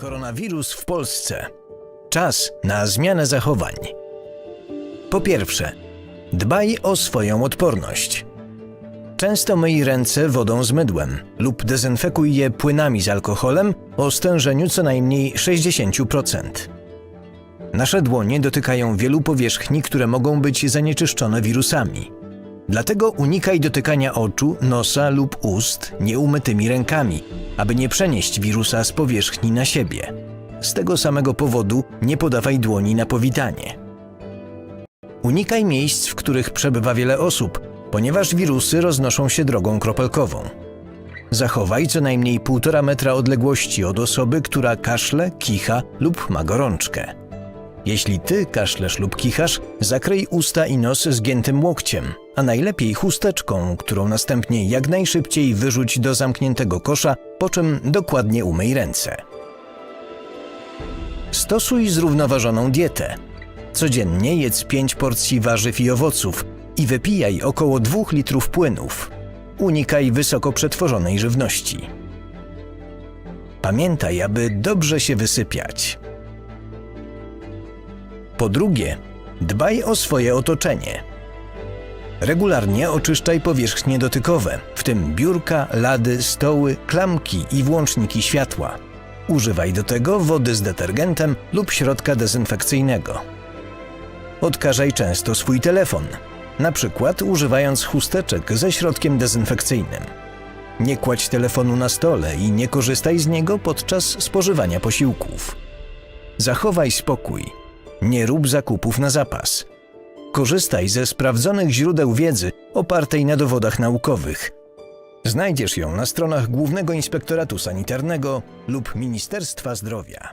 Koronawirus w Polsce. Czas na zmianę zachowań. Po pierwsze, dbaj o swoją odporność. Często myj ręce wodą z mydłem lub dezynfekuj je płynami z alkoholem o stężeniu co najmniej 60%. Nasze dłonie dotykają wielu powierzchni, które mogą być zanieczyszczone wirusami. Dlatego unikaj dotykania oczu, nosa lub ust nieumytymi rękami, aby nie przenieść wirusa z powierzchni na siebie. Z tego samego powodu nie podawaj dłoni na powitanie. Unikaj miejsc, w których przebywa wiele osób, ponieważ wirusy roznoszą się drogą kropelkową. Zachowaj co najmniej 1,5 metra odległości od osoby, która kaszle, kicha lub ma gorączkę. Jeśli ty kaszlesz lub kichasz, zakryj usta i nos zgiętym łokciem, a najlepiej chusteczką, którą następnie jak najszybciej wyrzuć do zamkniętego kosza, po czym dokładnie umyj ręce. Stosuj zrównoważoną dietę. Codziennie jedz 5 porcji warzyw i owoców i wypijaj około 2 litrów płynów. Unikaj wysoko przetworzonej żywności. Pamiętaj, aby dobrze się wysypiać. Po drugie, dbaj o swoje otoczenie. Regularnie oczyszczaj powierzchnie dotykowe, w tym biurka, lady, stoły, klamki i włączniki światła. Używaj do tego wody z detergentem lub środka dezynfekcyjnego. Odkażaj często swój telefon, na przykład używając chusteczek ze środkiem dezynfekcyjnym. Nie kładź telefonu na stole i nie korzystaj z niego podczas spożywania posiłków. Zachowaj spokój. Nie rób zakupów na zapas. Korzystaj ze sprawdzonych źródeł wiedzy opartej na dowodach naukowych. Znajdziesz ją na stronach Głównego Inspektoratu Sanitarnego lub Ministerstwa Zdrowia.